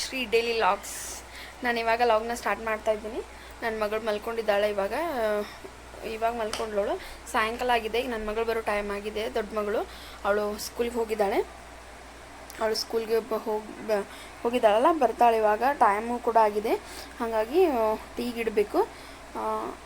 Shri daily logs ನಾನು ಇವಾಗ ಲಾಗ್ನ start ಮಾಡ್ತಾ ಇದ್ದೀನಿ. ನನ್ನ ಮಗಳು ಮಲ್ಕೊಂಡಿದ್ದಾಳೆ ಇವಾಗ. ಇವಾಗ ಮಲ್ಕೊಂಡ್ಲೋಳು ಸಾಯಂಕಾಲ ಆಗಿದೆ. ಈಗ ನನ್ನ ಮಗಳು ಬರೋ ಟೈಮ್ ಆಗಿದೆ. ದೊಡ್ಡ ಮಗಳು. ಅವಳು ಸ್ಕೂಲ್ಗೆ ಹೋಗಿದ್ದಾಳೆ. ಅವಳು ಸ್ಕೂಲ್ಗೆ ಹೋಗಿ ಹೋಗಿದ್ದಾಳಲ್ಲ, ಬರ್ತಾಳೆ ಇವಾಗ. ಟೈಮು ಕೂಡ ಆಗಿದೆ. ಹಾಗಾಗಿ ಟೀಗೆ ಇಡಬೇಕು.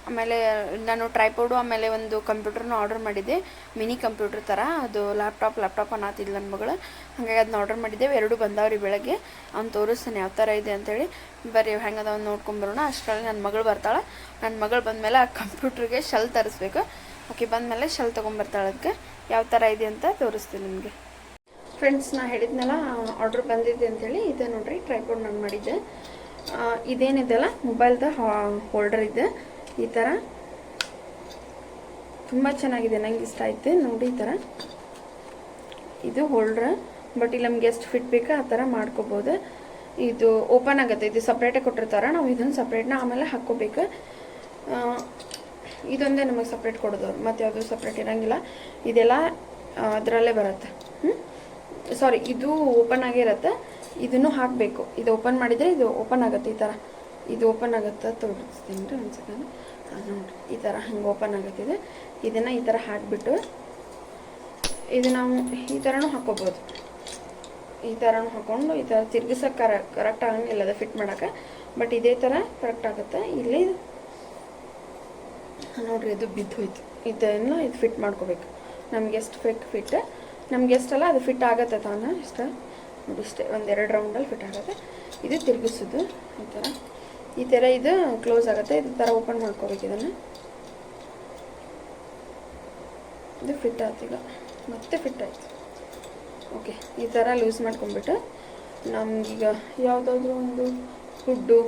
ಆಮೇಲೆ ನಾನು ಟ್ರೈಪೋಡು ಆಮೇಲೆ ಒಂದು ಕಂಪ್ಯೂಟರ್ನ ಆರ್ಡರ್ ಮಾಡಿದ್ದೆ. ಮಿನಿ ಕಂಪ್ಯೂಟರ್ ಥರ. ಅದು ಲ್ಯಾಪ್ಟಾಪ್ ಲ್ಯಾಪ್ಟಾಪ್ ಅನ್ನತ್ತಿದ್ಲು ನನ್ನ ಮಗಳು. ಹಾಗಾಗಿ ಅದನ್ನ ಆರ್ಡರ್ ಮಾಡಿದ್ದೇವೆ. ಎರಡು ಬಂದಾವ್ರಿ ಬೆಳಗ್ಗೆ. ಅವ್ನು ತೋರಿಸ್ತಾನೆ ಯಾವ ಥರ ಇದೆ ಅಂತೇಳಿ. ಬರೀ ಹೆಂಗೆ ಅದಾವ ನೋಡ್ಕೊಂಬರೋಣ ಅಷ್ಟರಲ್ಲಿ ನನ್ನ ಮಗಳು ಬರ್ತಾಳೆ. ನನ್ನ ಮಗಳು ಬಂದಮೇಲೆ ಆ ಕಂಪ್ಯೂಟ್ರಿಗೆ ಶೆಲ್ ತರಿಸ್ಬೇಕು. ಬಂದ ಬಂದಮೇಲೆ ಶೆಲ್ ತೊಗೊಂಬರ್ತಾಳೆ ಅದಕ್ಕೆ ಯಾವ ಥರ ಇದೆ ಅಂತ ತೋರಿಸ್ತೀನಿ ನಿಮಗೆ. ಫ್ರೆಂಡ್ಸ್ ನಾ ಹೇಳಿದ್ನಲ್ಲ ಆರ್ಡ್ರ್ ಬಂದಿದೆ ಅಂತೇಳಿ. ಇದೆ ನೋಡ್ರಿ, ಟ್ರೈಪೋಡ್ ನಾನು ಮಾಡಿದ್ದೆ. ಇದೇನಿದೆಲ್ಲ ಮೊಬೈಲ್ದು ಹೋಲ್ಡರ್ ಇದೆ. ಈ ಥರ ತುಂಬ ಚೆನ್ನಾಗಿದೆ, ನಂಗೆ ಇಷ್ಟ ಆಯ್ತು. ನೋಡಿ ಈ ಥರ ಇದು ಹೋಲ್ಡ್ರ್ ಬಟ್ ಇಲ್ಲಿ ನಮ್ಗೆ ಎಷ್ಟು ಫಿಟ್ ಬೇಕಾ? ಆ ಥರ ಮಾಡ್ಕೋಬೋದು. ಇದು ಓಪನ್ ಆಗುತ್ತೆ. ಇದು ಸಪ್ರೇಟಾಗಿ ಕೊಟ್ಟಿರ್ತಾರೆ. ನಾವು ಇದನ್ನು ಸಪ್ರೇಟ್ನ ಆಮೇಲೆ ಹಾಕ್ಕೋಬೇಕು. ಇದೊಂದೇ ನಮಗೆ ಸಪ್ರೇಟ್ ಕೊಡೋದು ಮತ್ತು ಯಾವುದು ಸಪ್ರೇಟ್ ಇರೋಂಗಿಲ್ಲ. ಇದೆಲ್ಲ ಅದರಲ್ಲೇ ಬರುತ್ತೆ. ಸಾರಿ ಇದು ಓಪನ್ ಆಗಿರುತ್ತೆ ಇದನ್ನು ಹಾಕಬೇಕು. ಇದು ಓಪನ್ ಮಾಡಿದರೆ ಇದು ಓಪನ್ ಆಗುತ್ತೆ. ಈ ಥರ ಇದು ಓಪನ್ ಆಗುತ್ತೆ ತೋರಿಸ್ತೀನಿ ರೀ ಒಂದು ಸೆಕೆಂಡ್. ನೋಡಿರಿ ಈ ಥರ ಹಂಗೆ ಓಪನ್ ಆಗುತ್ತೆ ಇದು ಇದನ್ನು ಈ ಥರ ಹಾಕಿಬಿಟ್ಟು ಇದು ನಾವು ಈ ಥರನೂ ಹಾಕೋಬೋದು. ಈ ಥರನೂ ಹಾಕ್ಕೊಂಡು ಈ ಥರ ತಿರ್ಗಿಸೋಕೆ ಕರ ಕರೆಕ್ಟ್ ಆಗಂಗಿಲ್ಲ ಅದು ಫಿಟ್ ಮಾಡೋಕೆ ಬಟ್ ಇದೇ ಥರ ಕರೆಕ್ಟ್ ಆಗುತ್ತೆ. ಇಲ್ಲಿ ನೋಡಿರಿ ಇದು ಬಿದ್ದು ಹೋಯ್ತು. ಇದನ್ನು ಇದು ಫಿಟ್ ಮಾಡ್ಕೋಬೇಕು. ನಮ್ಗೆ ಎಷ್ಟು ಫಿಟ್ ಫಿಟ್ ನಮ್ಗೆ ಎಷ್ಟಲ್ಲ, ಅದು ಫಿಟ್ ಆಗುತ್ತೆ ತಾನ ಇಷ್ಟ ಇಷ್ಟೇ ಒಂದೆರಡು ರೌಂಡಲ್ಲಿ ಫಿಟ್ ಆಗುತ್ತೆ. ಇದು ತಿರುಗಿಸೋದು. ಈ ಥರ ಈ ಥರ ಇದು ಕ್ಲೋಸ್ ಆಗುತ್ತೆ. ಇದು ಥರ ಓಪನ್ ಮಾಡ್ಕೋಬೇಕು ಇದನ್ನು. ಇದು ಫಿಟ್ ಆಯ್ತು ಈಗ. ಮತ್ತೆ ಫಿಟ್ ಆಯಿತು. ಓಕೆ ಈ ಥರ ಲೂಸ್ ಮಾಡ್ಕೊಂಬಿಟ್ಟು ನಮಗೀಗ ಯಾವುದಾದ್ರೂ ಒಂದು ಫುಡ್ಡು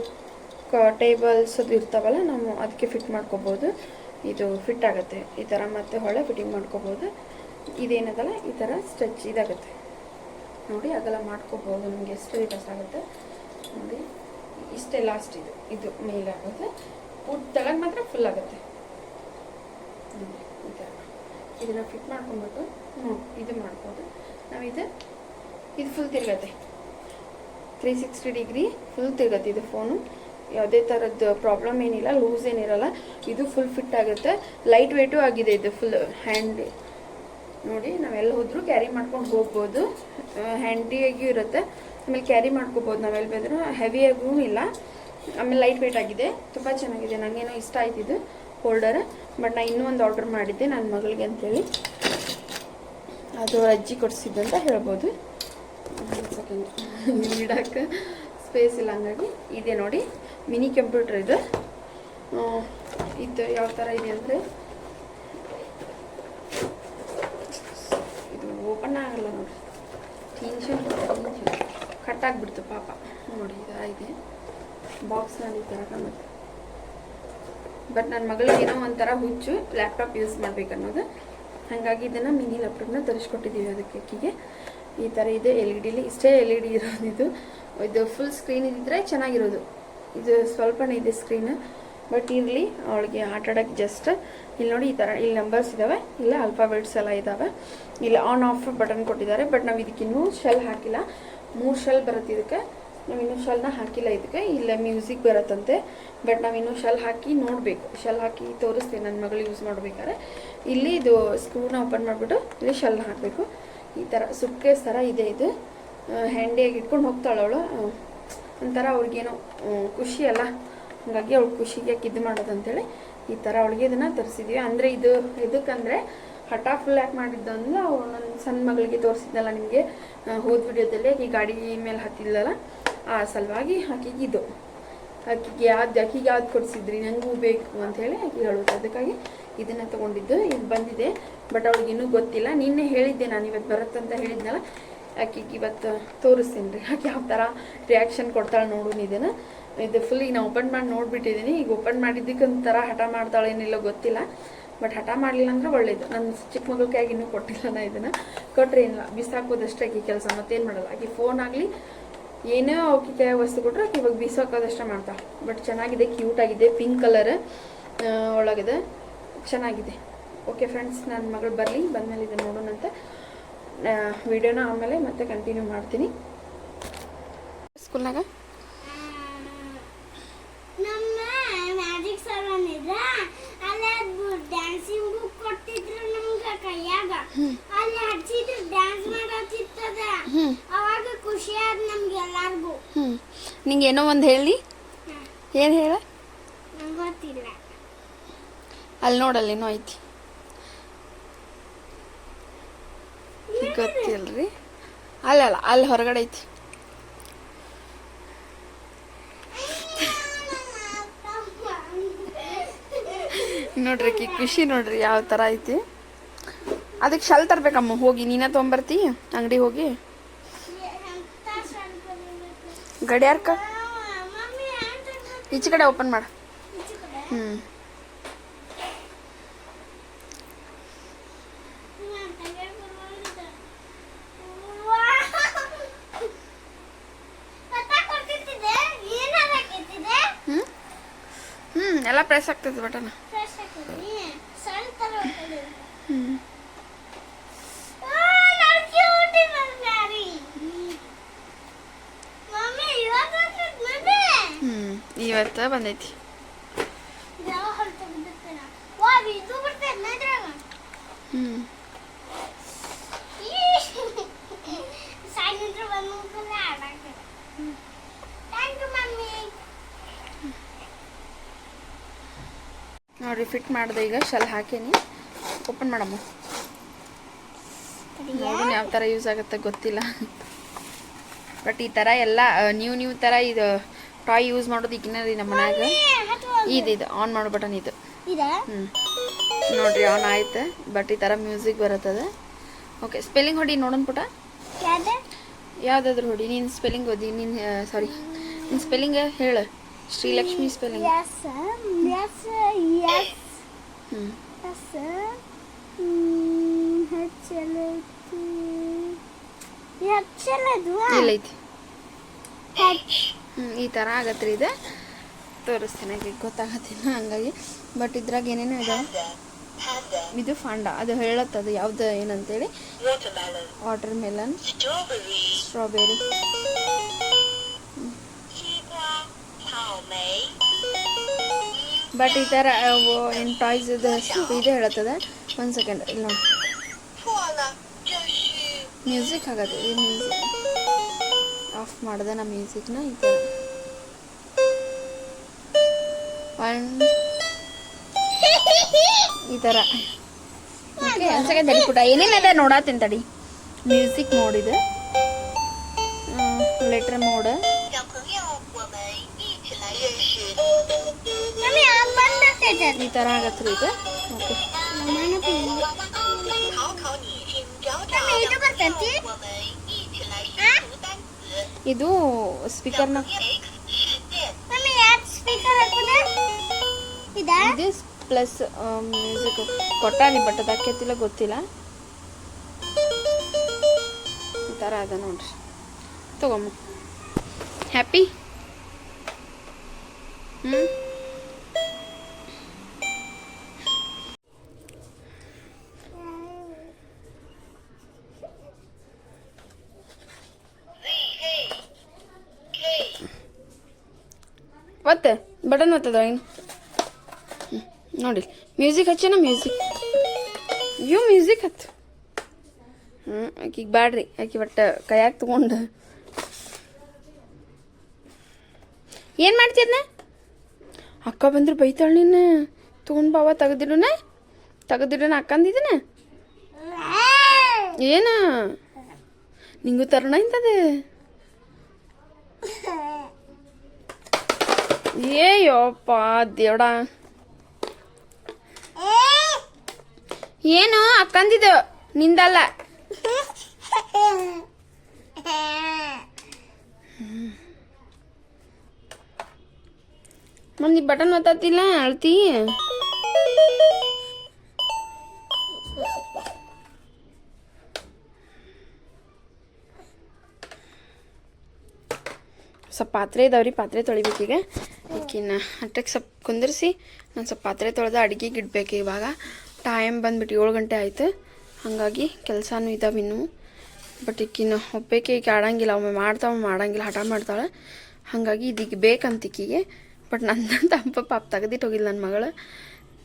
ಕ ಟೇಬಲ್ಸ್ ಅದು ಇರ್ತಾವಲ್ಲ, ನಾವು ಅದಕ್ಕೆ ಫಿಟ್ ಮಾಡ್ಕೋಬೋದು. ಇದು ಫಿಟ್ ಆಗುತ್ತೆ. ಈ ಥರ ಮತ್ತೆ ಹೊಳೆ ಫಿಟ್ಟಿಂಗ್ ಮಾಡ್ಕೋಬೋದು. ಇದೇನದಲ್ಲ? ಈ ಥರ ಸ್ಟ್ರೆಚ್ ಇದಾಗುತ್ತೆ. ನೋಡಿ ಅದೆಲ್ಲ ಮಾಡ್ಕೋಬೋದು ನಿಮಗೆ ಎಷ್ಟು ರಿಕ್ವೆಸ್ಟ್ ಆಗುತ್ತೆ ನೋಡಿ, ಇಷ್ಟೇ ಲಾಸ್ಟ್ ಇದು ಇದು ಮೇಲೆ ಆಗುತ್ತೆ. ಫುಡ್ ತಗೊಂಡು ಮಾತ್ರ ಫುಲ್ ಆಗುತ್ತೆ. ಈ ಥರ. ಇದನ್ನು ಫಿಟ್ ಮಾಡ್ಕೊಂಬಿಟ್ಟು ಹ್ಞೂ ಇದು ಮಾಡ್ಬೋದು. ನಾವು ಇದು ಇದು ಫುಲ್ ತಿರುಗತ್ತೆ. ತ್ರೀ ಸಿಕ್ಸ್ಟಿ ಡಿಗ್ರಿ ಫುಲ್ ತಿರುಗತ್ತೆ ಇದು ಫೋನು ಯಾವುದೇ ಥರದ್ದು ಪ್ರಾಬ್ಲಮ್ ಏನಿಲ್ಲ ಲೂಸ್ ಏನಿರಲ್ಲ, ಇದು ಫುಲ್ ಫಿಟ್ ಆಗುತ್ತೆ. ಲೈಟ್ ವೇಟು ಆಗಿದೆ ಇದು ಫುಲ್ ಹ್ಯಾಂಡ್ ನೋಡಿ, ನಾವೆಲ್ಲ ಹೋದ್ರೂ ಕ್ಯಾರಿ ಮಾಡ್ಕೊಂಡು ಹೋಗ್ಬೋದು. ಹ್ಯಾಂಡಿಯಾಗಿಯೂ ಇರುತ್ತೆ. ಆಮೇಲೆ ಕ್ಯಾರಿ ಮಾಡ್ಕೋಬೋದು ನಾವೆಲ್ಲಿ ಬಂದರೂ. ಹೆವಿಯಾಗೂ ಇಲ್ಲ. ಆಮೇಲೆ ಲೈಟ್ ವೆಯ್ಟ್ ಆಗಿದೆ. ತುಂಬ ಚೆನ್ನಾಗಿದೆ. ನನಗೇನೋ ಇಷ್ಟ ಆಯ್ತು ಇದು ಹೋಲ್ಡರ್ ಬಟ್ ನಾನು ಇನ್ನೂ ಒಂದು ಆರ್ಡರ್ ಮಾಡಿದ್ದೆ ನನ್ನ ಮಗಳಿಗೆ ಅಂತೇಳಿ. ಅದು ಅಜ್ಜಿ ಅಜ್ಜಿ ಅಂತ ಹೇಳ್ಬೋದು. ಸೆಕೆಂಡ್ ಇಡಕ್ಕೆ ಸ್ಪೇಸ್ ಇಲ್ಲ ಹಂಗಾಗಿ. ಇದೆ ನೋಡಿ. ಮಿನಿ ಕಂಪ್ಯೂಟರ್ ಇದು. ಇದು ಯಾವ ಥರ ಇದೆ ಅಂದರೆ ಓಪನ್ ಆಗಲ್ಲ ನೋಡಿ. ಟೀನ್ಶನ್ ಕಟ್ ಆಗಿಬಿಡ್ತು ಪಾಪ. ನೋಡಿ, ಈ ಇದೆ. ಬಾಕ್ಸ್ನಲ್ಲಿ ಈ ಥರ ಕಾಣುತ್ತೆ. ಬಟ್ ನನ್ನ ಮಗಳಿಗೆ ಏನೋ ಒಂಥರ ಹುಚ್ಚು ಲ್ಯಾಪ್ಟಾಪ್ ಯೂಸ್ ಮಾಡ್ಬೇಕು ಅನ್ನೋದು ಹಾಗಾಗಿ ಇದನ್ನು ಮಿನಿ ಲ್ಯಾಪ್ಟಾಪ್ನ ತರಿಸ್ಕೊಟ್ಟಿದ್ದೀವಿ ಅದಕ್ಕೆ ಅಕ್ಕಿಗೆ. ಈ ಥರ ಇದೆ ಎಲ್ ಇ ಡಿಲಿ ಇಷ್ಟೇ ಎಲ್ ಇ ಡಿ ಇರೋದು ಇದು. ಇದು ಫುಲ್ ಸ್ಕ್ರೀನ್ ಇದ್ದಿದ್ರೆ ಚೆನ್ನಾಗಿರೋದು. ಇದು ಸ್ವಲ್ಪನೇ ಇದೆ ಸ್ಕ್ರೀನ್ ಬಟ್ ಇರಲಿ ಅವಳಿಗೆ ಆಟ ಆಡೋಕ್ಕೆ ಜಸ್ಟ್ ಇಲ್ಲಿ ನೋಡಿ ಈ ಥರ ಇಲ್ಲಿ ನಂಬರ್ಸ್ ಇದ್ದಾವೆ ಇಲ್ಲ ಅಲ್ಫಾಬೆಟ್ಸ್ ಎಲ್ಲ ಇದ್ದಾವೆ ಇಲ್ಲಿ ಆನ್ ಆಫ್ ಬಟನ್ ಕೊಟ್ಟಿದ್ದಾರೆ ಬಟ್ ನಾವು ಇದಕ್ಕೆ ಇನ್ನೂ ಶೆಲ್ ಹಾಕಿಲ್ಲ. ಮೂರು ಶೆಲ್ ಬರುತ್ತೆ ಇದಕ್ಕೆ, ನಾವು ಇನ್ನೂ ಶೆಲ್ನ ಹಾಕಿಲ್ಲ ಇದಕ್ಕೆ. ಇಲ್ಲೇ ಮ್ಯೂಸಿಕ್ ಬರುತ್ತಂತೆ ಬಟ್ ನಾವು ಇನ್ನೂ ಶೆಲ್ ಹಾಕಿ ನೋಡಬೇಕು. ಶೆಲ್ ಹಾಕಿ ತೋರಿಸ್ತೀನಿ ನನ್ನ ಮಗಳು ಯೂಸ್ ಮಾಡಬೇಕಾದ್ರೆ. ಇಲ್ಲಿ ಇದು ಸ್ಕ್ರೂನ ಓಪನ್ ಮಾಡಿಬಿಟ್ಟು ಇಲ್ಲಿ ಶೆಲ್ನ ಹಾಕಬೇಕು. ಈ ಥರ ಸುಟ್ಕೇಸ್ ಥರ ಇದೆ ಇದು. ಹ್ಯಾಂಡಿಯಾಗಿ ಇಟ್ಕೊಂಡು ಹೋಗ್ತಾಳವಳು ಒಂಥರ ಅವ್ರಿಗೇನೋ ಖುಷಿ ಅಲ್ಲ. ಹಾಗಾಗಿ ಅವಳು ಖುಷಿಗೆ ಇದು ಮಾಡೋದಂತೇಳಿ ಈ ಥರ ಅವಳಿಗೆ ಇದನ್ನು ತರಿಸಿದ್ವಿ. ಅಂದರೆ ಇದು ಇದಕ್ಕಂದರೆ ಹಠ ಫುಲ್ ಯಾಕೆ ಮಾಡಿದ್ದು ಅಂದ್ರೆ ಅವಳು ನನ್ನ ಸಣ್ಣ ಮಗಳಿಗೆ ತೋರಿಸಿದ್ನಲ್ಲ ನಿಮಗೆ ಹೋದ ವಿಡಿಯೋದಲ್ಲಿ ಆಕೆ ಗಾಡಿ ಮೇಲೆ ಹತ್ತಿಲ್ಲಲ್ಲ ಆ ಸಲುವಾಗಿ ಆಕೆಗೆ ಇದು. ಆಕೆಗೆ ಯಾವ್ದು ಆಕೆಗೆ ಯಾವ್ದು ಕೊಡಿಸಿದ್ರಿ ನನಗೂ ಬೇಕು ಅಂತ ಹೇಳಿ ಆಕೆ ಹೇಳೋದು. ಅದಕ್ಕಾಗಿ ಇದನ್ನು ತೊಗೊಂಡಿದ್ದು. ಇದು ಬಂದಿದೆ. ಬಟ್ ಅವಳಿಗೆ ಇನ್ನೂ ಗೊತ್ತಿಲ್ಲ. ನಿನ್ನೆ ಹೇಳಿದ್ದೆ ನಾನು, ಇವತ್ತು ಬರುತ್ತಂತ ಹೇಳಿದ್ನಲ್ಲ, ಆಕೆಗೆ ಇವತ್ತು ತೋರಿಸ್ತೀನಿ ರೀ. ಆಕೆ ಯಾವ ಥರ ರಿಯಾಕ್ಷನ್ ಕೊಡ್ತಾಳೆ ನೋಡು ಇದನ್ನು ಇದು ಫುಲ್ ಈಗ ನಾನು ಓಪನ್ ಮಾಡಿ ನೋಡ್ಬಿಟ್ಟಿದ್ದೀನಿ ಈಗ ಓಪನ್ ಮಾಡಿದ್ದಕ್ಕೆ ಒಂಥರ ಹಠ ಮಾಡ್ತಾಳೆ ಏನಿಲ್ಲ ಗೊತ್ತಿಲ್ಲ. ಬಟ್ ಹಠ ಮಾಡಲಿಲ್ಲ ಅಂದ್ರೆ ಒಳ್ಳೇದು. ನನ್ನ ಚಿಕ್ಕ ಮಗಳ ಇನ್ನೂ ಕೊಟ್ಟಿಲ್ಲ ನಾ ಇದನ್ನು. ಕೊಟ್ಟರೆ ಏನಿಲ್ಲ. ಬಿಸಾಕೋದಷ್ಟೇ ಆಕೆ ಕೆಲಸ. ಮತ್ತೇನು ಮಾಡಲ್ಲ ಆಕೆ ಫೋನ್ ಆಗಲಿ ಏನೇ ಅವಕ್ಕೆ ಕೈ ವಸ್ತು ಕೊಟ್ಟರೆ ಆಕೆ ಇವಾಗ ಬಿಸಾಕೋದಷ್ಟೇ ಮಾಡ್ತಾಳೆ. ಬಟ್ ಚೆನ್ನಾಗಿದೆ ಕ್ಯೂಟ್ ಆಗಿದೆ ಪಿಂಕ್ ಕಲರ್ ಒಳಗಿದೆ. ಚೆನ್ನಾಗಿದೆ. ಓಕೆ ಫ್ರೆಂಡ್ಸ್ ನನ್ನ ಮಗಳು ಬರಲಿ. ಬಂದಮೇಲೆ ಇದನ್ನು ನೋಡೋಣಂತೆ. ವಿಡಿಯೋನ ಆಮೇಲೆ ಮತ್ತೆ ಕಂಟಿನ್ಯೂ ಮಾಡ್ತೀನಿ. ಸ್ಕೂಲ್ನಾಗ ನಮ್ಮ ಮ್ಯಾಜಿಕ್ ಬಂದಿದ್ರ ಅಲ್ಲೇ ಡ್ಯಾನ್ಸಿಂಗ್ ಬುಕ್ ಕೊಟ್ಟಿದ್ರು ನಮ್ಗ ಕೈಯಾಗ. ಅಲ್ಲಿ ಹಚ್ಚಿದ್ರು ಡ್ಯಾನ್ಸ್ ಮಾಡತ್ತಿತ್ತದ ಅವಾಗ ಖುಷಿ ಆದ ನಮ್ಗೆ ಎಲ್ಲಾರ್ಗು. ನಿಂಗೆ ಏನೋ ಒಂದು ಹೇಳಿ. ಏನು ಹೇಳ? ನಂಗೆ ಗೊತ್ತಿಲ್ಲ. ಅಲ್ಲಿ ನೋಡಲ್ಲ ಏನೋ ಐತಿ. ರೀ ಅಲ್ಲಲ್ಲ ಅಲ್ಲಿ ಹೊರಗಡೆ ಐತಿ. ನೋಡ್ರಿ ಆಕಿ ಖುಷಿ ನೋಡ್ರಿ ಯಾವ ಥರ ಐತಿ. ಅದಕ್ಕೆ ಶಲ್ ತರ್ಬೇಕಮ್ಮ ಹೋಗಿ ನೀನ ತೊಗೊಂಬರ್ತಿ ಅಂಗಡಿ ಹೋಗಿ. ಗಡಿಯಾರ್ಕ ಈಚೆ ಕಡೆ ಓಪನ್ ಮಾಡ? ಹ್ಞೂ ಹ್ಞೂ ಎಲ್ಲ ಪ್ರೆಸ್ ಆಗ್ತದೆ ಬಟನ್ ಫ್ರೆಶ್ ಹಾಕಿದ್ನಿ. ಸಣ್ಣ ತರ ಹೊಡ್ತಿದೆ. ಹ್ಞೂ ಆ, ನಾನ್ cute ಇರೋದ್ ಬ್ಯಾರಿ. ಮಮ್ಮಿ ಇವತ್ತು ಹೊಡ್ತಿದ್ ಮಮ್ಮಿ. ಹ್ಞೂ ಇವತ್ತು ಬಂದೈತಿ. ಹ್ಞೂ. ನೋಡ್ರಿ ಫಿಟ್ ಮಾಡಿದೆ ಈಗ ಶಲ್ ಹಾಕೇನಿ. ಓಪನ್ ಮಾಡಮ್ಮ. ನೋಡಿ ಯಾವ ಥರ ಯೂಸ್ ಆಗುತ್ತೆ ಗೊತ್ತಿಲ್ಲ. ಬಟ್ ಈ ಥರ ಎಲ್ಲ ನ್ಯೂ ನ್ಯೂ ಥರ ಇದು ಟಾಯ್ ಯೂಸ್ ಮಾಡೋದು ಈಗಿನ ರೀ ನಮ್ಮ ಮನ್ಯಾಗ ಇದು ಇದು ಆನ್ ಮಾಡೋ ಬಟನ್ ಇದು. ಇದಾ? ಹ್ಞೂ ನೋಡ್ರಿ ಆನ್ ಆಯ್ತು. ಬಟ್ ಈ ಥರ ಮ್ಯೂಸಿಕ್ ಬರುತ್ತದೆ. ಓಕೆ ಸ್ಪೆಲ್ಲಿಂಗ್ ಹೊಡಿ ನೋಡೋಣ ಪುಟ. ಯಾವ್ದು? ಯಾವುದಾದ್ರು ಹೊಡಿ. ನೀನು ಸ್ಪೆಲ್ಲಿಂಗ್ ಓದಿ ನೀನು ಸಾರಿ ನಿನ್ನ ಸ್ಪೆಲ್ಲಿಂಗ್ ಹೇಳು. ಶ್ರೀಲಕ್ಷ್ಮಿ ಸ್ಪೆಲ್ಲಿಂಗ್ ಹ್ಞೂ yes. ಹ್ಮ್, ಈ ಥರ ಆಗತ್ತೆ ರೀ ಇದು. ತೋರಿಸ್ತೀನಿ ಈಗ ಗೊತ್ತಾಗತ್ತಿಲ್ಲ ಹಂಗಾಗಿ. ಬಟ್ ಇದ್ರಾಗ ಏನೇನೋ ಇದೆ? ಇದು ಫಾಂಡ, ಅದು ಹೇಳತ್ತದು ಯಾವ್ದು ಏನಂತೇಳಿ. ವಾಟರ್ ಮೆಲನ್ ಸ್ಟ್ರಾಬೆರಿ ಬಟ್ ಈ ಥರ ಏನು ಟಾಯ್ಸದ ಇದು ಹೇಳತ್ತದ? ಒಂದು ಸೆಕೆಂಡ್ ಇಲ್ಲ ಮ್ಯೂಸಿಕ್ ಆಗತ್ತೆ ಮ್ಯೂಸಿಕ್ ಆಫ್ ಮಾಡಿದೆ ನಮ್ಮ ಮ್ಯೂಸಿಕ್ನ ಈ ಥರ ಒನ್ ಈ ಥರ ಒಂದ್ಸಕೆ ತಡಿ ಪುಟ. ಏನೇನಿದೆ ನೋಡತ್ತೀನಿ ತಡಿ ಮ್ಯೂಸಿಕ್ ನೋಡಿದೆ ಲೆಟ್ರ್ ಮೋಡ್ ಈ ಥರ ಆಗತ್ತೆ ಇದು ಓಕೆ. ಇದು ಸ್ಪೀಕರ್ನ ಪ್ಲಸ್ ಮ್ಯೂಸಿಕ್ ಕೊಟ್ಟಾನಿ ಬಟ್ ಅದಕ್ಕೆ ಗೊತ್ತಿಲ್ಲ. ಈ ಥರ ಅದ ನೋಡ್ರಿ. ತಗೊಮ್ಮ ಹ್ಯಾಪಿ ಹ್ಞೂ ಒತ್ತೆ ಬಟನ್ ಒತ್ತದ ಏನು ನೋಡಿ ಮ್ಯೂಸಿಕ್ ಹಚ್ಚೇನ ಮ್ಯೂಸಿಕ್ ಅಯ್ಯೋ ಮ್ಯೂಸಿಕ್ ಹತ್ತು ಹ್ಞೂ ಆಕಿಗೆ ಬ್ಯಾಡ್ರಿ. ಆಕಿ ಒಟ್ಟು ಕೈಯಾಗ ತಗೊಂಡು. ಏನು ಮಾಡ್ತಿದ್ನ ಅಕ್ಕ ಬಂದ್ರೆ ಬೈತಾಳೆ ನೀನು. ತೊಗೊಂಡು ಬಾವ ತೆಗೆದಿಡೋಣ ತೆಗೆದಿಡೋಣ ಅಕ್ಕಂದಿದ್ದನ ಏನು? ನಿಂಗೂ ತರೋಣ ಇಂಥದ್ದು? ಏಯಪ್ಪ ಯಪ್ಪ, ದೇವಡ. ಏನು? ಅಕ್ಕಂದಿದ್ದು ನಿಂದಲ್ಲ. ಮಂದಿ ಬಟನ್ ಒತ್ತತ್ತಿಲ್ಲ, ಅಳ್ತಿ. ಸ್ವಲ್ಪ ಪಾತ್ರೆ ಇದಾವ್ರಿ, ಪಾತ್ರೆ ತೊಳಿಬೇಕೀಗ ಅಕ್ಕಿನ ಅಟ್ಟಕ್ಕೆ ಸ್ವಲ್ಪ ಕುಂದಿರಿಸಿ, ನಾನು ಸ್ವಲ್ಪ ಪಾತ್ರೆ ತೊಳೆದು ಅಡುಗೆಗೆ ಇಡ್ಬೇಕು ಇವಾಗ. ಟೈಮ್ ಬಂದ್ಬಿಟ್ಟು ಏಳು ಗಂಟೆ ಆಯಿತು. ಹಾಗಾಗಿ ಕೆಲಸನೂ ಇದ್ದಾವೆ ಇನ್ನು. ಬಟ್ ಈಕಿನ ಒಬ್ಬಕ್ಕೆ ಈಕೆ ಆಡಂಗಿಲ್ಲ, ಒಮ್ಮೆ ಮಾಡ್ತಾವೆ ಮಾಡಂಗಿಲ್ಲ, ಹಠ ಮಾಡ್ತಾಳೆ. ಹಾಗಾಗಿ ಇದಿಗೆ ಬೇಕಂತ ಈಕಿಗೆ. ಬಟ್ ನನ್ನ ತಂಪ ಪಾಪ ತೆಗ್ದಿಟ್ಟು ಹೋಗಿಲ್ಲ ನನ್ನ ಮಗಳು.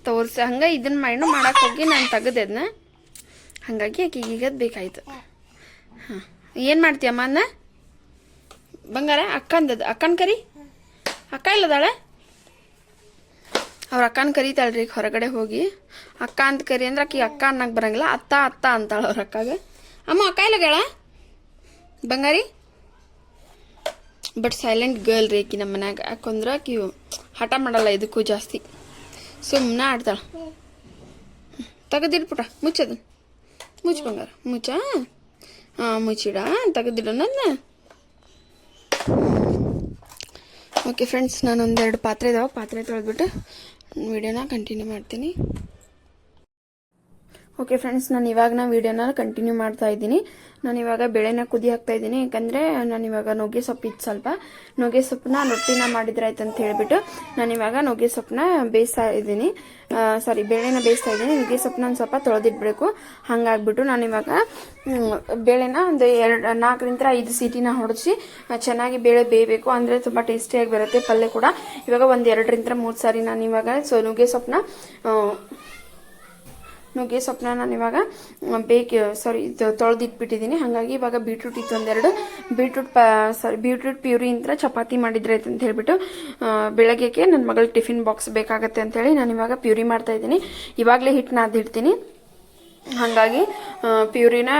ತೋರಿಸಿ, ಹಂಗೆ ಇದನ್ನ ಮೈನು ಮಾಡಕ್ಕೆ ಹೋಗಿ ನಾನು ತೆಗ್ದೆ ಅದನ್ನ ಹಾಗಾಗಿ ಆಕಿಗೆ ಈಗ ಬೇಕಾಯ್ತು. ಹಾಂ. ಏನು ಮಾಡ್ತೀಯಮ್ಮ ಅನ್ನ? ಬಂಗಾರ? ಅಕ್ಕಂದದ್ದು ಅಕ್ಕನ ಕರಿ? ಅಕ್ಕ ಇಲ್ಲದಾಳೆ? ಅವ್ರ ಅಕ್ಕನ ಕರೀತಾಳ್ರಿ ರೀ ಹೊರಗಡೆ ಹೋಗಿ. ಅಕ್ಕ ಅಂತ ಕರಿ ಅಂದ್ರೆ ಆಕಿ ಅಕ್ಕ ಅನ್ನಕ್ಕೆ ಬರಂಗಿಲ್ಲ. ಅತ್ತ ಅತ್ತ ಅಂತಾಳ ಅವ್ರ ಅಕ್ಕಾಗ. ಅಮ್ಮ, ಅಕ್ಕ ಇಲ್ಲಗಳ ಬಂಗಾರಿ? ಬಟ್ ಸೈಲೆಂಟ್ ಗರ್ಲ್ ರೀ ಆಕಿ ನಮ್ಮ ಮನ್ಯಾಗ. ಯಾಕಂದ್ರೆ ಆಕಿ ಹಠ ಮಾಡಲ್ಲ ಇದಕ್ಕೂ ಜಾಸ್ತಿ. ಸುಮ್ಮನೆ ಆಡ್ತಾಳೆ. ತೆಗೆದಿಟ್ಬಿಟ್ಟ ಮುಚ್ಚದು ಮುಚ್ಚ ಬಂಗಾರ. ಮುಚ್ಚ? ಹಾಂ, ಮುಚ್ಚಿಡ. ನನ್ನ. ಓಕೆ ಫ್ರೆಂಡ್ಸ್ ನಾನು ಒಂದೆರಡು ಪಾತ್ರೆ ಇದಾವೆ. ಪಾತ್ರೆ ತೊಳೆದ್ಬಿಟ್ಟು ವಿಡಿಯೋನ ಕಂಟಿನ್ಯೂ ಮಾಡ್ತೀನಿ. ಓಕೆ ಫ್ರೆಂಡ್ಸ್ ನಾನು ಇವಾಗ ನಾ ವಿಡಿಯೋನ ಕಂಟಿನ್ಯೂ ಮಾಡ್ತಾ ಇದ್ದೀನಿ. ನಾನು ಇವಾಗ ಬೇಳೆನ ಕುದಿ ಹಾಕ್ತಾ ಇದ್ದೀನಿ. ಯಾಕಂದರೆ, ನಾನು ಇವಾಗ ನುಗ್ಗೆ ಸೊಪ್ಪು ಇತ್ತು ಸ್ವಲ್ಪ. ನುಗ್ಗೆ ಸೊಪ್ಪನ್ನ ರೊಟ್ಟಿನ ಮಾಡಿದ್ರೆ ಆಯ್ತು ಅಂತ ಹೇಳಿಬಿಟ್ಟು ನಾನು ಇವಾಗ ನುಗ್ಗೆ ಸೊಪ್ಪನ್ನ ಬೇಯಿಸ್ತಾ ಇದ್ದೀನಿ. ಸಾರಿ ಬೇಳೆನ ಬೇಯಿಸ್ತಾ ಇದ್ದೀನಿ. ನುಗ್ಗೆ ಸೊಪ್ಪನ್ನ ಒಂದು ಸ್ವಲ್ಪ ತೊಳೆದಿಡ್ಬೇಕು. ಹಾಗಾಗ್ಬಿಟ್ಟು ನಾನು ಇವಾಗ ಬೇಳೆನ ಒಂದು ಎರಡು, ನಾಲ್ಕರಿಂದ ಐದು ಸೀಟಿನ ಹೊಡೆಸಿ ಚೆನ್ನಾಗಿ ಬೇಳೆ ಬೇಯಬೇಕು. ಅಂದರೆ ತುಂಬ ಟೇಸ್ಟಿಯಾಗಿ ಬರುತ್ತೆ ಪಲ್ಯ ಕೂಡ. ಇವಾಗ ಒಂದು ಎರಡರಿಂದ ಮೂರು ಸಾರಿ ನಾನು ಇವಾಗ ಸೊ ನುಗ್ಗೆ ಸೊಪ್ಪನ್ನ ನುಗ್ಗೆ ಸೊಪ್ಪನ್ನ ನಾನು ಇವಾಗ ಬೇಕು ಸಾರಿ ತೊಳೆದಿಟ್ಬಿಟ್ಟಿದ್ದೀನಿ ಹಾಗಾಗಿ ಇವಾಗ ಬೀಟ್ರೂಟ್ ಇತ್ತು ಒಂದೆರಡು. ಬೀಟ್ರೂಟ್ ಪ ಸಾರಿ ಬೀಟ್ರೂಟ್ ಪ್ಯೂರಿ ಅಂತ ಚಪಾತಿ ಮಾಡಿದ್ರೆ ಆಯ್ತು ಅಂತ ಹೇಳ್ಬಿಟ್ಟು ಬೆಳಗ್ಗೆಗೆ ನನ್ನ ಮಗಳ ಟಿಫಿನ್ ಬಾಕ್ಸ್ ಬೇಕಾಗತ್ತೆ ಅಂತೇಳಿ ನಾನು ಇವಾಗ ಪ್ಯೂರಿ ಮಾಡ್ತಾ ಇದ್ದೀನಿ. ಇವಾಗಲೇ ಹಿಟ್ಟು ನಾದಿಡ್ತೀನಿ ಹಾಗಾಗಿ ಪ್ಯೂರಿನ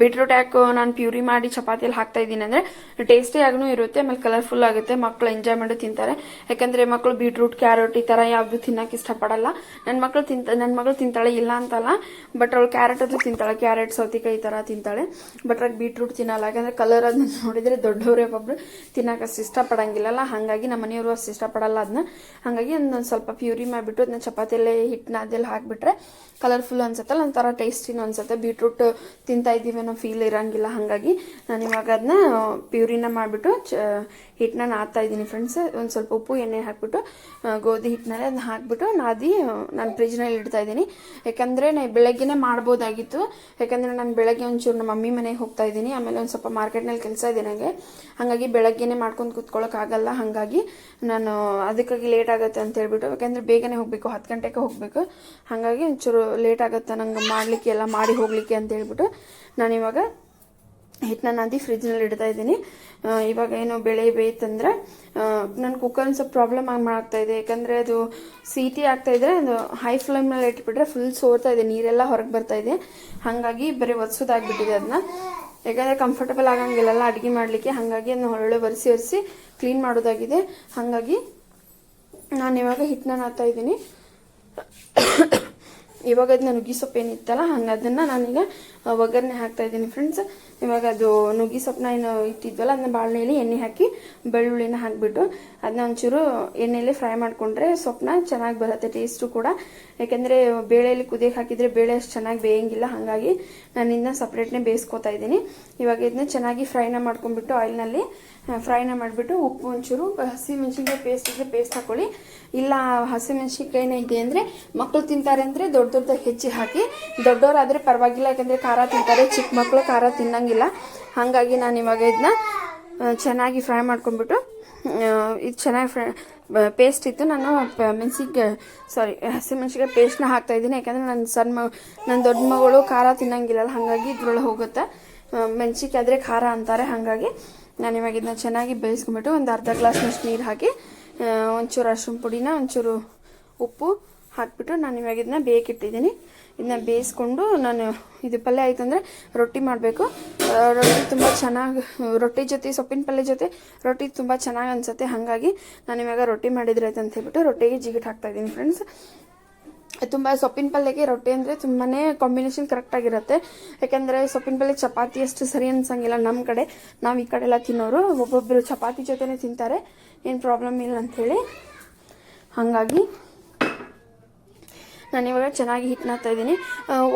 ಬೀಟ್ರೂಟ್ ಯಾಕೆ ನಾನು ಪ್ಯೂರಿ ಮಾಡಿ ಚಪಾತಿಯಲ್ಲಿ ಹಾಕ್ತಾ ಇದ್ದೀನಿ ಅಂದರೆ ಟೇಸ್ಟಿಯಾಗೂ ಇರುತ್ತೆ, ಆಮೇಲೆ ಕಲರ್ಫುಲ್ ಆಗುತ್ತೆ ಮಕ್ಕಳು ಎಂಜಾಯ್ ಮಾಡಿ ತಿಂತಾರೆ. ಯಾಕಂದರೆ ಮಕ್ಕಳು ಬೀಟ್ರೂಟ್ ಕ್ಯಾರೆಟ್ ಈ ಥರ ಯಾವುದು ತಿನ್ನೋಕೆ ಇಷ್ಟಪಡಲ್ಲ. ನನ್ನ ಮಕ್ಕಳು ತಿಂತ ನನ್ನ ಮಗಳು ತಿಂತಾಳೆ, ಇಲ್ಲ ಅಂತಲ್ಲ ಬಟ್ ಅವಳು ಕ್ಯಾರೆಟ್ ಅದು ತಿಂತಾಳೆ ಕ್ಯಾರೆಟ್ ಸೌತೆಕಾಯಿ ಈ ಥರ ತಿಂತಾಳೆ. ಬಟ್ ಅವ್ರಿಗೆ ಬೀಟ್ರೂಟ್ ತಿನ್ನಲ್ಲ, ಯಾಕಂದರೆ ಕಲರ್ ಅದನ್ನ ನೋಡಿದರೆ ದೊಡ್ಡವರೇ ಒಬ್ಬರು ತಿನ್ನೋಕೆ ಅಷ್ಟು ಇಷ್ಟಪಡಂಗಿಲ್ಲಲ್ಲ ಹಾಗಾಗಿ ನಮ್ಮ ಮನೆಯವರು ಅಷ್ಟು ಇಷ್ಟಪಡಲ್ಲ ಅದನ್ನ ಹಾಗಾಗಿ ಒಂದು ಸ್ವಲ್ಪ ಪ್ಯೂರಿ ಮಾಡಿಬಿಟ್ಟು ಅದನ್ನ ಚಪಾತಿಯಲ್ಲೇ ಹಿಟ್ಟನ್ನ ಅದೆಲ್ಲ ಹಾಕಿಬಿಟ್ರೆ ಕಲರ್ಫುಲ್ ಅನ್ಸುತ್ತಲ್ಲ, ಒಂಥರ ಟೇಸ್ಟಿನೂ ಅನ್ಸುತ್ತೆ. ಬೀಟ್ರೂಟ್ ತಿಂತಾ ಇದ್ದೀವಿ ಅನ್ನೋ ಫೀಲ್ ಇರಂಗಿಲ್ಲ. ಹಾಗಾಗಿ ನಾನು ಇವಾಗ ಅದನ್ನ ಪ್ಯೂರಿನ ಮಾಡಿಬಿಟ್ಟು ಚ ಹಿಟ್ಟನ್ನ ನಾದ್ತಾ ಇದ್ದೀನಿ ಫ್ರೆಂಡ್ಸ್ ಒಂದು ಸ್ವಲ್ಪ ಉಪ್ಪು, ಎಣ್ಣೆ ಹಾಕ್ಬಿಟ್ಟು ಗೋಧಿ ಹಿಟ್ಟಿನಲ್ಲಿ ಅದನ್ನ ಹಾಕ್ಬಿಟ್ಟು ನಾದಿ ನಾನು ಫ್ರಿಜ್ನಲ್ಲಿ ಇಡ್ತಾ ಇದ್ದೀನಿ. ಯಾಕಂದರೆ ನಾನು ಬೆಳಗ್ಗೆನೇ ಮಾಡ್ಬೋದಾಗಿತ್ತು. ಯಾಕಂದರೆ ನಾನು ಬೆಳಗ್ಗೆ ಒಂಚೂರು ನಮ್ಮ ಮಮ್ಮಿ ಮನೆಗೆ ಹೋಗ್ತಾ ಇದ್ದೀನಿ. ಆಮೇಲೆ ಒಂದು ಸ್ವಲ್ಪ ಮಾರ್ಕೆಟ್ನಲ್ಲಿ ಕೆಲಸ ಇದೆ ನನಗೆ ಹಾಗಾಗಿ ಬೆಳಗ್ಗೆನೇ ಮಾಡ್ಕೊಂಡು ಕೂತ್ಕೊಳ್ಳೋಕ್ಕಾಗಲ್ಲ ಹಾಗಾಗಿ ನಾನು ಅದಕ್ಕಾಗಿ ಲೇಟ್ ಆಗುತ್ತೆ ಅಂತ ಹೇಳ್ಬಿಟ್ಟು, ಯಾಕಂದರೆ ಬೇಗನೆ ಹೋಗಬೇಕು, ಹತ್ತು ಗಂಟೆಗೆ ಹೋಗಬೇಕು. ಹಾಗಾಗಿ ಒಂಚೂರು ಲೇಟ್ ಆಗುತ್ತೆ. ನಂಗೆ ಮಾಡಲಿಕ್ಕೆ, ಎಲ್ಲ ಮಾಡಿ ಹೋಗಲಿಕ್ಕೆ ಅಂತ ಹೇಳ್ಬಿಟ್ಟು ನಾನಿವಾಗ ಹಿಟ್ಟನ್ನ ನಾದಿ ಫ್ರಿಜ್ನಲ್ಲಿ ಇಡ್ತಾ ಇದ್ದೀನಿ. ಇವಾಗ ಏನು ಬೆಳೆ ಬೇಯ್ತಂದ್ರೆ ನನ್ನ ಕುಕ್ಕರ್ ಸ್ವಲ್ಪ ಪ್ರಾಬ್ಲಮ್ ಆಗಿ ಮಾಡ್ತಾ ಇದೆ. ಯಾಕಂದರೆ ಅದು ಸೀಟಿ ಆಗ್ತಾ ಇದ್ರೆ ಅದು ಹೈ ಫ್ಲೇಮ್ನಲ್ಲಿ ಇಟ್ಬಿಟ್ರೆ ಫುಲ್ ಸೋರ್ತಾ ಇದೆ, ನೀರೆಲ್ಲ ಹೊರಗೆ ಬರ್ತಾ ಇದೆ. ಹಾಗಾಗಿ ಬರೀ ಒರೆಸೋದಾಗ್ಬಿಟ್ಟಿದೆ ಅದನ್ನ ಯಾಕಂದರೆ ಕಂಫರ್ಟಬಲ್ ಆಗಂಗಿಲ್ಲಲ್ಲ, ಅಡುಗೆ ಮಾಡಲಿಕ್ಕೆ. ಹಾಗಾಗಿ ಅದನ್ನ ಒಳ್ಳೆ ಒರೆಸಿ ಒರೆಸಿ ಕ್ಲೀನ್ ಮಾಡೋದಾಗಿದೆ. ಹಾಗಾಗಿ ನಾನು ಇವಾಗ ಹಿಟ್ಟನ್ನ ನಾದ್ತಾ ಇದ್ದೀನಿ. ಇವಾಗ ಅದನ್ನ ನುಗ್ಗಿಸೊಪ್ಪು ಏನಿತ್ತಲ್ಲ, ಹಂಗೆ ಅದನ್ನು ನಾನೀಗ ಒಗ್ಗರಣೆ ಹಾಕ್ತಾ ಇದ್ದೀನಿ ಫ್ರೆಂಡ್ಸ್ ಇವಾಗ ಅದು ನುಗ್ಗಿ ಸೊಪ್ಪನ್ನ ಏನು ಇಟ್ಟಿದ್ವಲ್ಲ, ಅದನ್ನ ಬಾಳೆಲಿ ಎಣ್ಣೆ ಹಾಕಿ ಬೆಳ್ಳುಳ್ಳಿನ ಹಾಕಿಬಿಟ್ಟು ಅದನ್ನ ಒಂಚೂರು ಎಣ್ಣೆಯಲ್ಲಿ ಫ್ರೈ ಮಾಡಿಕೊಂಡ್ರೆ ಸೊಪ್ಪನ್ನ ಚೆನ್ನಾಗಿ ಬರುತ್ತೆ ಟೇಸ್ಟು ಕೂಡ. ಯಾಕೆಂದರೆ ಬೇಳೆಯಲ್ಲಿ ಕುದಿಯಕ್ಕೆ ಹಾಕಿದರೆ ಬೇಳೆ ಅಷ್ಟು ಚೆನ್ನಾಗಿ ಬೇಯಂಗಿಲ್ಲ, ಹಾಗಾಗಿ ನಾನು ಇದನ್ನ ಸಪ್ರೇಟ್ನೇ ಬೇಯಿಸ್ಕೊತಾ ಇದ್ದೀನಿ. ಇವಾಗ ಇದನ್ನ ಚೆನ್ನಾಗಿ ಫ್ರೈನ ಮಾಡ್ಕೊಂಡ್ಬಿಟ್ಟು ಆಯಿಲ್ನಲ್ಲಿ ಫ್ರೈನ ಮಾಡಿಬಿಟ್ಟು ಉಪ್ಪು ಒಂಚೂರು, ಹಸಿ ಮೆಣಸಿನ್ಕಾಯಿ ಪೇಸ್ಟ್ ಇದ್ದರೆ ಪೇಸ್ಟ್ ಹಾಕೊಳ್ಳಿ. ಇಲ್ಲ ಹಸಿ ಮೆಣಸಿನ್ಕಾಯಿನೇ ಇದೆ ಅಂದರೆ ಮಕ್ಕಳು ತಿಂತಾರೆ ಅಂದರೆ ದೊಡ್ಡ ದೊಡ್ಡದಾಗಿ ಹೆಚ್ಚಿ ಹಾಕಿ, ದೊಡ್ಡವರಾದರೆ ಪರವಾಗಿಲ್ಲ, ಯಾಕಂದರೆ ಖಾರ ತಿಂತಾರೆ, ಚಿಕ್ಕ ಮಕ್ಕಳು ಖಾರ ತಿನ್ನಂಗಿಲ್ಲ. ಹಾಗಾಗಿ ನಾನು ಇವಾಗ ಇದನ್ನ ಚೆನ್ನಾಗಿ ಫ್ರೈ ಮಾಡ್ಕೊಂಡ್ಬಿಟ್ಟು ಇದು ಚೆನ್ನಾಗಿ ಫ್ರೈ ಪೇಸ್ಟ್ ಇತ್ತು. ನಾನು ಮೆಣಸಿಗೆ ಸಾರಿ ಹಸಿಮೆಣ್ಸಿಗೆ ಪೇಸ್ಟ್ನ ಹಾಕ್ತಾ ಇದ್ದೀನಿ, ಯಾಕಂದರೆ ನನ್ನ ಸಣ್ಣ ಮ ನನ್ನ ದೊಡ್ಡ ಮಗಳು ಖಾರ ತಿನ್ನಂಗಿಲ್ಲಲ್ಲ, ಹಾಗಾಗಿ ಇದ್ರೊಳಗೆ ಹೋಗುತ್ತೆ. ಮೆಣಸಿಗೆ ಆದರೆ ಖಾರ ಅಂತಾರೆ, ಹಾಗಾಗಿ ನಾನು ಇವಾಗ ಇದನ್ನ ಚೆನ್ನಾಗಿ ಬೇಯಿಸ್ಕೊಂಬಿಟ್ಟು ಒಂದು ಅರ್ಧ ಗ್ಲಾಸ್ನಷ್ಟು ನೀರು ಹಾಕಿ ಒಂಚೂರು ಅರ್ಶಿನ ಪುಡಿನ, ಒಂಚೂರು ಉಪ್ಪು ಹಾಕ್ಬಿಟ್ಟು ನಾನು ಇವಾಗ ಇದನ್ನ ಬೇಕಿಟ್ಟಿದ್ದೀನಿ. ಇದನ್ನ ಬೇಯಿಸ್ಕೊಂಡು ನಾನು ಇದು ಪಲ್ಯ ಆಯ್ತು ಅಂದರೆ ರೊಟ್ಟಿ ಮಾಡಬೇಕು. ರೊಟ್ಟಿ ತುಂಬ ಚೆನ್ನಾಗಿ, ರೊಟ್ಟಿ ಜೊತೆ, ಸೊಪ್ಪಿನ ಪಲ್ಯ ಜೊತೆ ರೊಟ್ಟಿ ತುಂಬ ಚೆನ್ನಾಗಿ ಅನಿಸುತ್ತೆ. ಹಾಗಾಗಿ ನಾನು ಇವಾಗ ರೊಟ್ಟಿ ಮಾಡಿದ್ರೆ ಆಯ್ತು ಅಂತ ಹೇಳ್ಬಿಟ್ಟು ರೊಟ್ಟಿಗೆ ಜಿಗಿಟ್ ಹಾಕ್ತಾ ಇದ್ದೀನಿ ಫ್ರೆಂಡ್ಸ್ ತುಂಬ ಸೊಪ್ಪಿನ ಪಲ್ಯಕ್ಕೆ ರೊಟ್ಟಿ ಅಂದರೆ ತುಂಬಾ ಕಾಂಬಿನೇಷನ್ ಕರೆಕ್ಟಾಗಿರುತ್ತೆ ಯಾಕೆಂದರೆ ಸೊಪ್ಪಿನ ಪಲ್ಯ ಚಪಾತಿ ಅಷ್ಟು ಸರಿ ಅನ್ಸಂಗಿಲ್ಲ ನಮ್ಮ ಕಡೆ. ನಾವು ಈ ಕಡೆ ಎಲ್ಲ ತಿನ್ನೋರು ಒಬ್ಬೊಬ್ಬರು ಚಪಾತಿ ಜೊತೆನೇ ತಿಂತಾರೆ. ಏನು ಪ್ರಾಬ್ಲಮ್ ಇಲ್ಲ ಅಂಥೇಳಿ ಹಾಗಾಗಿ ನಾನು ಇವಾಗ ಚೆನ್ನಾಗಿ ಹಿಟ್ಟು ಮಾಡ್ತಾ ಇದ್ದೀನಿ.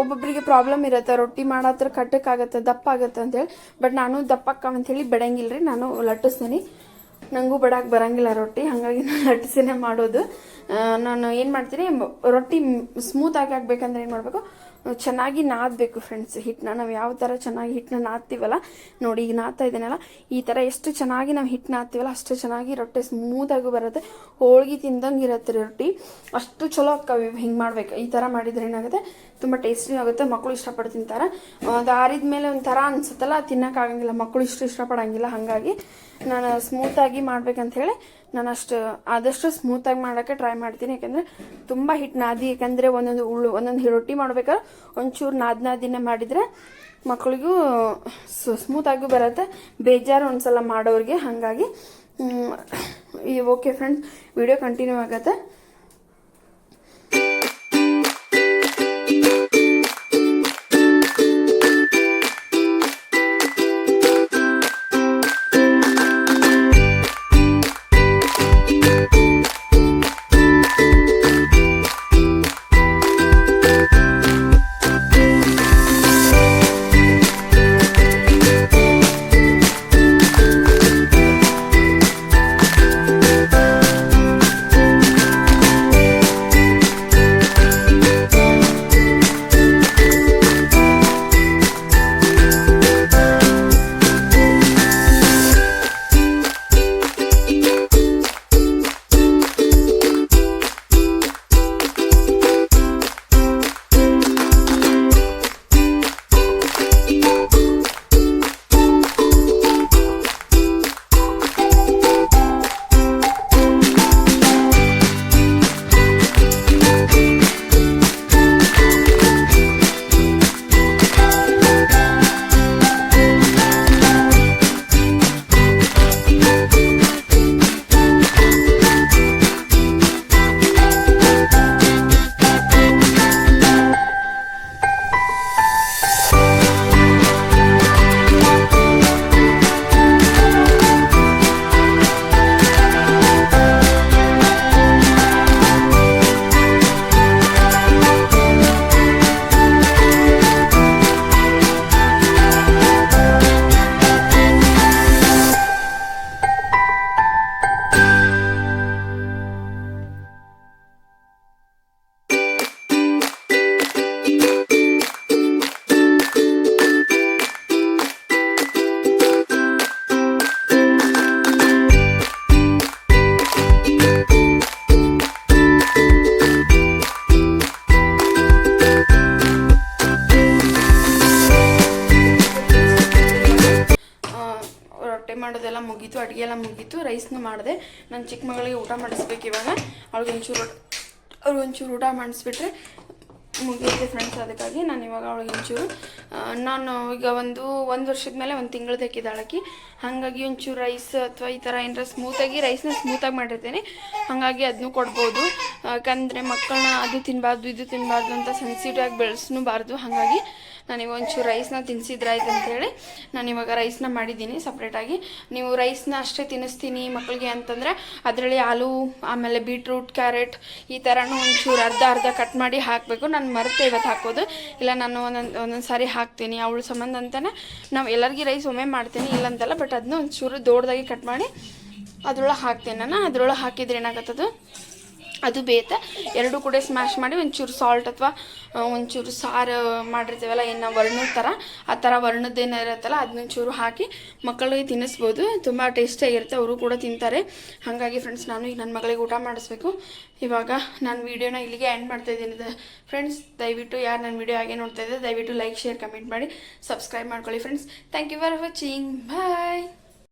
ಒಬ್ಬೊಬ್ಬರಿಗೆ ಪ್ರಾಬ್ಲಮ್ ಇರುತ್ತೆ, ರೊಟ್ಟಿ ಮಾಡತ್ರ ಕಟ್ಟಕ್ಕಾಗತ್ತೆ ದಪ್ಪ ಆಗುತ್ತೆ ಅಂತೇಳಿ. ಬಟ್ ನಾನು ದಪ್ಪಕ್ಕ ಅಂಥೇಳಿ ಬೆಡಂಗಿಲ್ಲ ರೀ, ನಾನು ಲಟ್ಟಿಸ್ತೀನಿ. ನನಗೂ ಬಡಕ್ಕೆ ಬರಂಗಿಲ್ಲ ರೊಟ್ಟಿ, ಹಾಗಾಗಿ ನಾನು ಲಟ್ಟಿಸಿನೇ ಮಾಡೋದು. ನಾನು ಏನು ಮಾಡ್ತೀನಿ, ರೊಟ್ಟಿ ಸ್ಮೂತ್ ಆಗಿ ಆಗ್ಬೇಕಂದ್ರೆ ಏನು ಮಾಡಬೇಕು? ಚೆನ್ನಾಗಿ ನಾದಬೇಕು ಫ್ರೆಂಡ್ಸ್ ಹಿಟ್ಟನ್ನ ನಾವು ಯಾವ ಥರ ಚೆನ್ನಾಗಿ ಹಿಟ್ಟನ್ನ ನಾದ್ತೀವಲ್ಲ, ನೋಡಿ ಈಗ ನಾದ್ತಾ ಇದ್ದೀನಲ್ಲ, ಈ ಥರ ಎಷ್ಟು ಚೆನ್ನಾಗಿ ನಾವು ಹಿಟ್ಟು ನಾದ್ತೀವಲ್ಲ, ಅಷ್ಟು ಚೆನ್ನಾಗಿ ರೊಟ್ಟೆ ಸ್ಮೂತಾಗಿ ಬರುತ್ತೆ. ಹೋಳ್ಗೆ ತಿಂದಂಗೆ ಇರುತ್ತೆ ರೊಟ್ಟಿ. ಅಷ್ಟು ಚಲೋ ಅಕ್ಕವೆ ಹಿಂಗೆ ಮಾಡ್ಬೇಕು. ಈ ಥರ ಮಾಡಿದ್ರೆ ಏನಾಗುತ್ತೆ? ತುಂಬ ಟೇಸ್ಟಿ ಆಗುತ್ತೆ. ಮಕ್ಕಳು ಇಷ್ಟಪಟ್ಟು ತಿಂತಾರೆ. ಅದು ಆರಿದ ಮೇಲೆ ಒಂಥರ ಅನ್ಸುತ್ತಲ್ಲ ತಿನ್ನೋಕ್ಕಾಗಂಗಿಲ್ಲ ಮಕ್ಕಳು ಇಷ್ಟು ಇಷ್ಟಪಡಂಗಿಲ್ಲ. ಹಾಗಾಗಿ ನಾನು ಸ್ಮೂತಾಗಿ ಮಾಡ್ಬೇಕಂತ ಹೇಳಿ ನಾನು ಅಷ್ಟು ಆದಷ್ಟು ಸ್ಮೂತಾಗಿ ಮಾಡೋಕ್ಕೆ ಟ್ರೈ ಮಾಡ್ತೀನಿ. ಯಾಕಂದರೆ ತುಂಬ ಹಿಟ್ ನಾದಿ. ಯಾಕಂದರೆ ಒಂದೊಂದು ಉಳ್ಳು, ಒಂದೊಂದು ರೊಟ್ಟಿ ಮಾಡ್ಬೇಕಾದ್ರೆ ಒಂಚೂರು ನಾದ್ ನಾದಿನೇ ಮಾಡಿದರೆ ಮಕ್ಕಳಿಗೂ ಸ್ಮೂತಾಗಿ ಬರುತ್ತೆ. ಬೇಜಾರು ಒಂದ್ಸಲ ಮಾಡೋರಿಗೆ ಹಾಗಾಗಿ ಓಕೆ ಫ್ರೆಂಡ್ಸ್ ವಿಡಿಯೋ ಕಂಟಿನ್ಯೂ ಆಗುತ್ತೆ. ಚಿಕ್ಕ ಮಗಳಿಗೆ ಊಟ ಮಾಡಿಸ್ಬೇಕು ಇವಾಗ. ಅವ್ಳಿಗೆ ಒಂಚೂರು ಅವ್ರಿಗೆ ಒಂಚೂರು ಊಟ ಮಾಡಿಸ್ಬಿಟ್ರೆ ಮುಗಿಯುತ್ತೆ ಫ್ರೆಂಡ್ಸ್ ಅದಕ್ಕಾಗಿ ನಾನು ಇವಾಗ ಅವಳಿಗೆ ಒಂಚೂರು ನಾನು ಈಗ ಒಂದು ಒಂದು ವರ್ಷದ ಮೇಲೆ ಒಂದು ತಿಂಗಳು ತೆಕ್ಕಿದ್ದಾಳಕಿ ಹಾಗಾಗಿ ಒಂಚೂರು ರೈಸ್ ಅಥವಾ ಈ ಥರ ಏನಾರ ಸ್ಮೂತಾಗಿ ರೈಸ್ನ ಸ್ಮೂತಾಗಿ ಮಾಡಿರ್ತೀನಿ. ಹಾಗಾಗಿ ಅದನ್ನು ಕೊಡ್ಬೋದು. ಯಾಕಂದರೆ ಮಕ್ಕಳನ್ನ ಅದು ತಿನ್ನಬಾರ್ದು ಇದು ತಿನ್ನಬಾರ್ದು ಅಂತ ಸೆನ್ಸಿಟಿವ್ ಆಗಿ ಬೆಳೆಸ್ನೂಬಾರ್ದು ಹಾಗಾಗಿ ನಾನೀಗ ಒಂಚೂರು ರೈಸ್ನ ಅಂತ ಅಂತೇಳಿ ನಾನು ಇವಾಗ ರೈಸ್ನ ಮಾಡಿದ್ದೀನಿ ಸಪ್ರೇಟಾಗಿ ನೀವು ರೈಸ್ನ ಅಷ್ಟೇ ತಿನ್ನಿಸ್ತೀನಿ ಮಕ್ಕಳಿಗೆ ಅಂತಂದರೆ ಅದರಲ್ಲಿ ಆಲೂ, ಆಮೇಲೆ ಬೀಟ್ರೂಟ್ ಕ್ಯಾರೆಟ್ ಈ ಥರನೂ ಒಂಚೂರು ಅರ್ಧ ಅರ್ಧ ಕಟ್ ಮಾಡಿ ಹಾಕಬೇಕು. ನಾನು ಮರೆತೆ ಇವತ್ತು ಹಾಕೋದು. ಇಲ್ಲ, ನಾನು ಒಂದೊಂದು ಒಂದೊಂದು ಸಾರಿ ಹಾಕ್ತೀನಿ. ಅವಳ ಸಂಬಂಧ ಅಂತಲೇ ನಾವು ಎಲ್ಲರಿಗೂ ರೈಸ್ ಒಮ್ಮೆ ಮಾಡ್ತೀನಿ ಇಲ್ಲಂತಲ್ಲ ಬಟ್ ಅದನ್ನ ಒಂಚೂರು ದೊಡ್ಡದಾಗಿ ಕಟ್ ಮಾಡಿ ಅದ್ರೊಳಗೆ ಹಾಕ್ತೀನಿ. ನಾನು ಅದ್ರೊಳಗೆ ಹಾಕಿದ್ರೆ ಏನಾಗತ್ತದು? ಅದು ಬೇತ. ಎರಡು ಕೂಡ ಸ್ಮ್ಯಾಶ್ ಮಾಡಿ ಒಂಚೂರು ಸಾಲ್ಟ್ ಅಥವಾ ಒಂಚೂರು ಸಾರು ಮಾಡಿರ್ತೀವಲ್ಲ ಏನು ನಾವು ವರ್ಣದ ಥರ ಆ ಥರ ವರ್ಣದ್ದೇನಿರುತ್ತಲ್ಲ ಅದನ್ನೊಂಚೂರು ಹಾಕಿ ಮಕ್ಕಳಿಗೆ ತಿನ್ನಿಸ್ಬೋದು. ತುಂಬ ಟೇಸ್ಟಿಯಾಗಿರುತ್ತೆ ಅವರು ಕೂಡ ತಿಂತಾರೆ. ಹಾಗಾಗಿ ಫ್ರೆಂಡ್ಸ್ ನಾನು ಈಗ ನನ್ನ ಮಗಳಿಗೆ ಊಟ ಮಾಡಿಸ್ಬೇಕು. ಇವಾಗ ನಾನು ವೀಡಿಯೋನ ಇಲ್ಲಿಗೆ ಎಂಡ್ ಮಾಡ್ತಾ ಇದ್ದೀನಿ. ಫ್ರೆಂಡ್ಸ್ ದಯವಿಟ್ಟು ಯಾರು ನನ್ನ ವೀಡಿಯೋ ಹಾಗೆ ನೋಡ್ತಾ ಇದ್ದಾರೆ ದಯವಿಟ್ಟು ಲೈಕ್ ಶೇರ್ ಕಮೆಂಟ್ ಮಾಡಿ ಸಬ್ಸ್ಕ್ರೈಬ್ ಮಾಡ್ಕೊಳ್ಳಿ friends thank you for watching bye